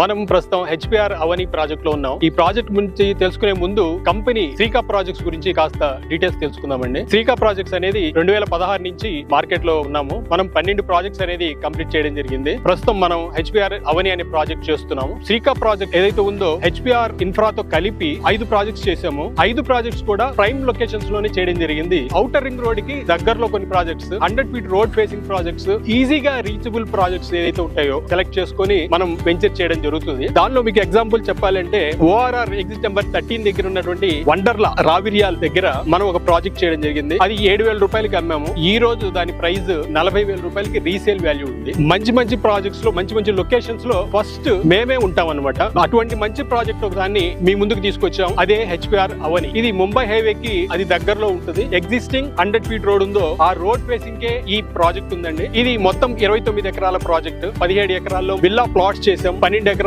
మనం ప్రస్తుతం హెచ్పిఆర్ అవని ప్రాజెక్ట్లో ఉన్నాం. ఈ ప్రాజెక్ట్ గురించి తెలుసుకునే ముందు కంపెనీ శ్రీకా ప్రాజెక్ట్స్ గురించి కాస్త డీటెయిల్స్ తెలుసుకుందామండి. శ్రీకా ప్రాజెక్ట్స్ అనేది రెండు వేల పదహారు నుంచి మార్కెట్లో ఉన్నాము. మనం పన్నెండు ప్రాజెక్ట్స్ అనేది కంప్లీట్ చేయడం జరిగింది. ప్రస్తుతం మనం హెచ్పిఆర్ అవని అనే ప్రాజెక్ట్ చేస్తున్నాము. శ్రీకా ప్రాజెక్ట్ ఏదైతే ఉందో హెచ్పిఆర్ ఇన్ఫ్రాతో కలిపి ఐదు ప్రాజెక్ట్స్ చేసాము ఐదు ప్రాజెక్ట్స్ కూడా ప్రైమ్ లొకేషన్స్లోనే చేయడం జరిగింది. ఔటర్ రింగ్ రోడ్కి దగ్గరలో కొన్ని projects hundred feet road facing projects ఈజీగా రీచబుల్ ప్రాజెక్ట్స్ ఏదైతే ఉంటాయో సెలెక్ట్ చేసుకొని మనం వెంచర్ చేయడం జరుగుతుంది. దానిలో మీకు ఎగ్జాంపుల్ చెప్పాలంటే ఓఆర్ఆర్ ఎగ్జిట్ నెంబర్ థర్టీన్ దగ్గర ఉన్నటువంటి వండర్లా రావిరియాల దగ్గర మనం ఒక ప్రాజెక్ట్ చేయడం జరిగింది. అది ఏడు వేల రూపాయలకి అమ్మాము. ఈ రోజు దాని ప్రైస్ నలభై వేల రూపాయలకి రీసేల్ వాల్యూ ఉంది. మంచి మంచి ప్రాజెక్ట్స్లో మంచి మంచి లొకేషన్స్లో ఫస్ట్ మేమే ఉంటాం అనమాట అటువంటి మంచి ప్రాజెక్ట్ ఒక దాన్ని మీ ముందుకు తీసుకొచ్చాం. అదే హెచ్పిఆర్ అవని. ఇది ముంబై హైవే కి అది దగ్గరలో ఉంటుంది. ఎగ్జిస్టింగ్ హండ్రెడ్ ఫీట్ రోడ్ ఉందో ఆ రోడ్ ఫేసింగ్ కే ఈ ప్రాజెక్ట్ ఉందండి. ఇది మొత్తం ఇరవై తొమ్మిది ఎకరాల ప్రాజెక్ట్ పదిహేడు ఎకరాల్లో విల్లా ప్లాట్స్ చేసాం. పన్నెండు